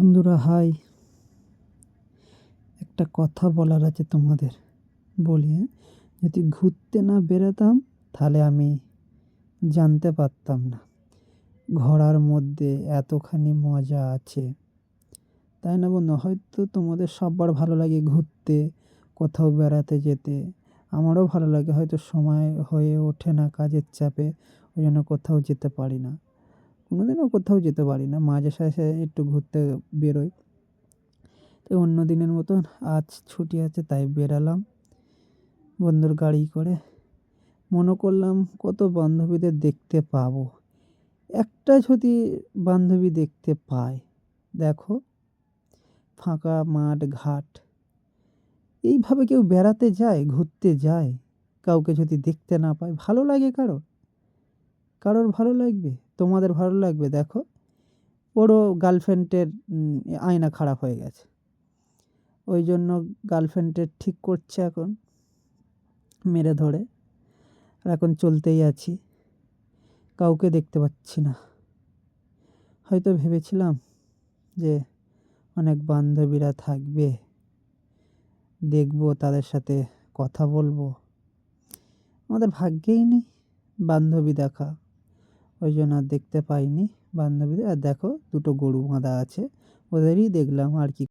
বন্ধুরা, হাই। একটা কথা বলার আছে তোমাদের। বলি হ্যাঁ? যদি ঘুরতে না বেরোতাম, তাহলে আমি জানতে পারতাম না। ঘোরার মধ্যে এতখানি মজা আছে। তাই না বন্ধু? হয়তো তোমাদের সবার ভালো লাগে ঘুরতে, কোথাও বেড়াতে যেতে। আমারও ভালো লাগে, হয়তো সময় হয়ে ওঠে না কাজের চাপে, ওই জন্য কোথাও যেতে পারি না। কোনোদিনও কোথাও যেতে পারি না। মাঝে সাঝে একটু ঘুরতে বেরোই। তো অন্য দিনের মতন আজ ছুটি আছে, তাই বেরালাম। বন্ধুর গাড়ি করে মনে করলাম কত বান্ধবীদের দেখতে পাবো। একটা যদি বান্ধবী দেখতে পাই দেখো, ফাঁকা মাঠ, ঘাট, এইভাবে কেউ বেড়াতে যায়, ঘুরতে যায়, কাউকে যদি দেখতে না পায়, ভালো লাগে কারোর? কারোর ভালো লাগবে? তোমাদের ভালো লাগবে, দেখো। ওরও গার্লফ্রেন্ডের আয়না খারাপ হয়ে গেছে। ওই জন্য গার্লফ্রেন্ডের ঠিক করছে এখন, মেরে ধরে। আর এখন চলতেই আছি। কাউকে দেখতে পাচ্ছি না। হয়তো ভেবেছিলাম যে অনেক বান্ধবীরা থাকবে। দেখব, তাদের সাথে কথা বলব। আমাদের ভাগ্যেই নেই বান্ধবী দেখা। ওই জন্য আর দেখতে পাইনি বান্ধবীদের। আর দেখো দুটো গরু বাঁধা আছে, ওদেরই দেখলাম আর কি